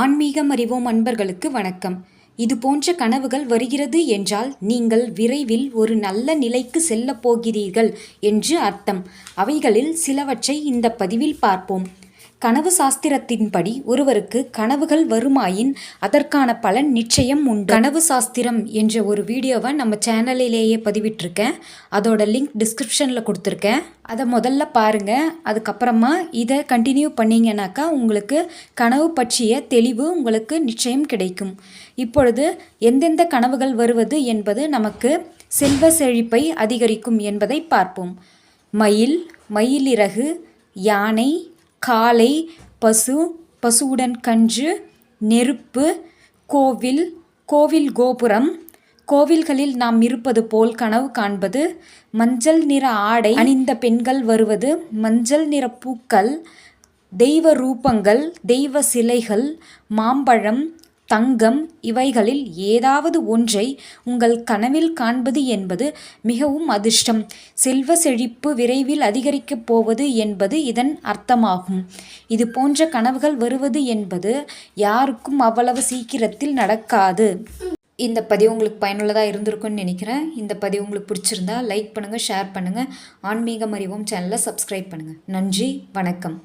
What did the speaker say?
ஆன்மீகம் அறிவோம் அன்பர்களுக்கு வணக்கம். இது போன்ற கனவுகள் வருகிறது என்றால் நீங்கள் விரைவில் ஒரு நல்ல நிலைக்கு செல்லப் போகிறீர்கள் என்று அர்த்தம். அவைகளில் சிலவற்றை இந்த பதிவில் பார்ப்போம். கனவு சாஸ்திரத்தின்படி ஒருவருக்கு கனவுகள் வருமாயின் அதற்கான பலன் நிச்சயம் உண்டு. கனவு சாஸ்திரம் என்ற ஒரு வீடியோவை நம்ம சேனலிலேயே பதிவிட்டிருக்கேன். அதோட லிங்க் டிஸ்கிரிப்ஷனில் கொடுத்துருக்கேன். அதை முதல்ல பாருங்கள் அதுக்கப்புறமா இதை கண்டினியூ பண்ணிங்கனாக்கா உங்களுக்கு கனவு பற்றிய தெளிவு உங்களுக்கு நிச்சயம் கிடைக்கும். இப்பொழுது எந்தெந்த கனவுகள் வருவது என்பது நமக்கு செல்வ செழிப்பை அதிகரிக்கும் என்பதை பார்ப்போம். மயில் மயிலிறகு யானை காளை பசு பசுவுடன் கன்று நெருப்பு கோவில் கோவில் கோபுரம். கோவில்களில் நாம் இருப்பது போல் கனவு காண்பது மஞ்சள் நிற ஆடை அணிந்த பெண்கள் வருவது மஞ்சள் நிற பூக்கள் தெய்வ ரூபங்கள் தெய்வ சிலைகள் மாம்பழம் தங்கம் இவைகளில் ஏதாவது ஒன்றை உங்கள் கனவில் காண்பது என்பது மிகவும் அதிர்ஷ்டம். செல்வ செழிப்பு விரைவில் அதிகரிக்கப் போவது என்பது இதன் அர்த்தமாகும். இது போன்ற கனவுகள் வருவது என்பது யாருக்கும் அவ்வளவு சீக்கிரத்தில் நடக்காது. இந்த பதிவு உங்களுக்கு பயனுள்ளதாக இருந்திருக்கும்னு நினைக்கிறேன். இந்த பதிவு உங்களுக்கு பிடிச்சிருந்தா லைக் பண்ணுங்கள் ஷேர் பண்ணுங்கள் ஆன்மீகம் அறிவோம் சேனலை சப்ஸ்கிரைப் பண்ணுங்கள் நன்றி வணக்கம்.